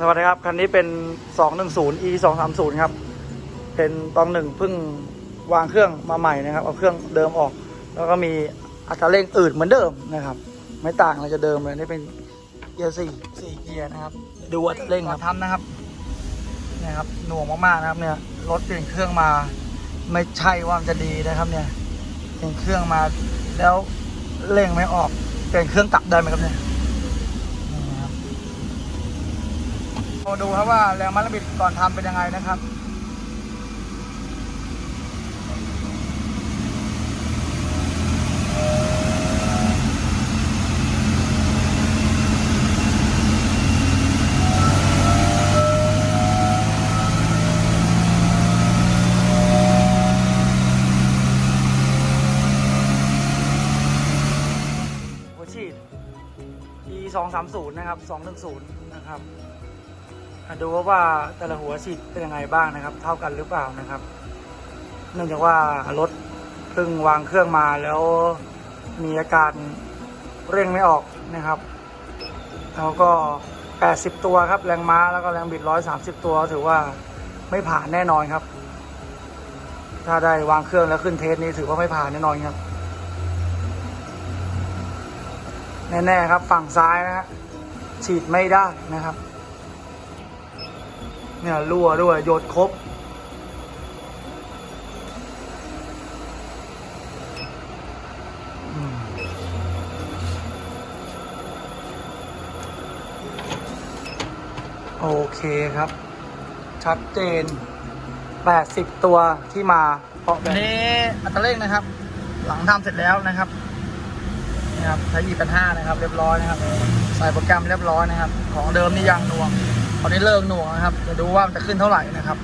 สวัสดีครับ คันนี้เป็น 210 e 230ครับ เป็นตองหนึ่งเพิ่งวางเครื่องมาใหม่นะครับ เอาเครื่องเดิมออก แล้วก็มีอัตราเร่งอืดเหมือนเดิมนะครับ ไม่ต่างอะไรจะเดิมเลย นี่เป็นเกียร์สี่สี่เกียร์นะครับ ดูอัตราเร่งครับทำนะครับนี่ยครับหน่วงมากๆนะครับเนี่ยรถเปลี่ยนเครื่องมา ไม่ใช่ว่ามันจะดีนะครับเนี่ยเปลี่ยนเครื่องมาแล้วเร่งไม่ออกเปลี่ยนเครื่องกลับได้ไหมครับเนี่ยนี่นะครับ มาดูครับว่าแรงม้าแรงบิดก่อนทำเป็นยังไงนะครับหัวฉีด e 2 3 0 นะครับ 210 นะครับ ดูว่าแต่ละหัวฉีดเป็นยังไงบ้างนะครับ เท่ากันหรือเปล่านะครับ เนื่องจากว่ารถเพิ่งวางเครื่องมาแล้วมีอาการเร่งไม่ออกนะครับแล้วก็ 80 ตัวครับ แรงม้าแล้วก็แรงบิด 130 ตัว ถือว่าไม่ผ่านแน่นอนครับ ถ้าได้วางเครื่องแล้วขึ้นเทสนี้ถือว่าไม่ผ่านแน่นอนครับแน่ๆครับฝั่งซ้ายนะฮะฉีดไม่ได้นะครับ เนี่ยรั่วด้วยโยดครบ โอเคครับ ชัดเจน 80 ตัวที่มาเพราะแบบนี้อัตราเร่งนะครับ หลังทำเสร็จแล้วนะครับนี่ครับใช้ยี่ปันห้านะครับ เรียบร้อยนะครับ ใส่โปรแกรมเรียบร้อยนะครับ ของเดิมนี่ยังน่วง ตอนนี้เลิกหน่วงนะครับจะดูว่ามันจะขึ้นเท่าไหร่นะครับ